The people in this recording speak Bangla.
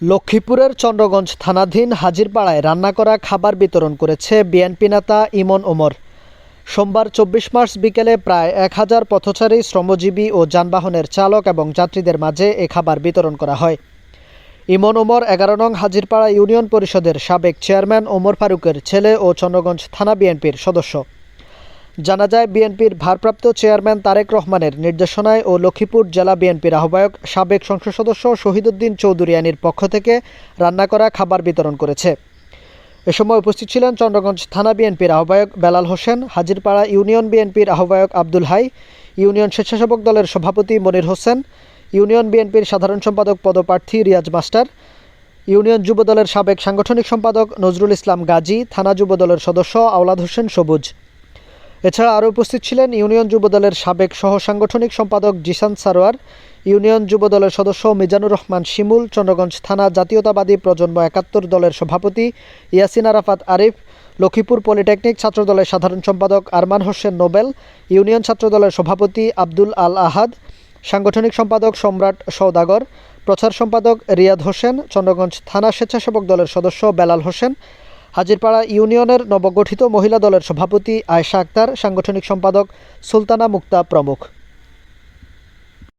লক্ষ্মীপুরের চন্দ্রগঞ্জ থানাধীন হাজিরপাড়ায় রান্না করা খাবার বিতরণ করেছে বিএনপি নেতা ইমন ওমর। সোমবার চব্বিশ মার্চ বিকেলে প্রায় এক হাজার পথচারী, শ্রমজীবী ও যানবাহনের চালক এবং যাত্রীদের মাঝে এ খাবার বিতরণ করা হয়। ইমন ওমর এগারো নং হাজিরপাড়া ইউনিয়ন পরিষদের সাবেক চেয়ারম্যান ওমর ফারুকের ছেলে ও চন্দ্রগঞ্জ থানা বিএনপির সদস্য। জানা যায়, বিএনপির ভারপ্রাপ্ত চেয়ারম্যান তারেক রহমানের নির্দেশনায় ও লক্ষ্মীপুর জেলা বিএনপির আহ্বায়ক সাবেক সংসদ সদস্য শহীদুদ্দিন চৌধুরিয়ানির পক্ষ থেকে রান্না করা খাবার বিতরণ করেছে। এ সময় উপস্থিত ছিলেন চন্দ্রগঞ্জ থানা বিএনপির আহ্বায়ক বেলাল হোসেন, হাজিরপাড়া ইউনিয়ন বিএনপির আহ্বায়ক আব্দুল হাই, ইউনিয়ন স্বেচ্ছাসেবক দলের সভাপতি মনির হোসেন, ইউনিয়ন বিএনপির সাধারণ সম্পাদক পদপ্রার্থী রিয়াজ মাস্টার, ইউনিয়ন যুব দলের সাবেক সাংগঠনিক সম্পাদক নজরুল ইসলাম গাজী, থানা যুব দলের সদস্য আওলাদ হোসেন সবুজ। এছাড়া আরও উপস্থিত ছিলেন ইউনিয়ন যুবদলের সাবেক সহ সাংগঠনিক সম্পাদক জিসান সারোয়ার, ইউনিয়ন যুবদলের সদস্য মিজানুর রহমান শিমুল, চন্দ্রগঞ্জ থানা জাতীয়তাবাদী প্রজন্ম একাত্তর দলের সভাপতি ইয়াসিন আরাফাত আরিফ, লক্ষ্মীপুর পলিটেকনিক ছাত্রদলের সাধারণ সম্পাদক আরমান হোসেন নোবেল, ইউনিয়ন ছাত্রদলের সভাপতি আব্দুল আল আহাদ, সাংগঠনিক সম্পাদক সম্রাট সওদাগর, প্রচার সম্পাদক রিয়াদ হোসেন, চন্দ্রগঞ্জ থানা স্বেচ্ছাসেবক দলের সদস্য বেলাল হোসেন হাজিরপাড়া ইউনিয়নের নবগঠিত মহিলা দলের সভাপতি আয়শা আক্তার সাংগঠনিক সম্পাদক সুলতানা মুক্তা প্রমুখ।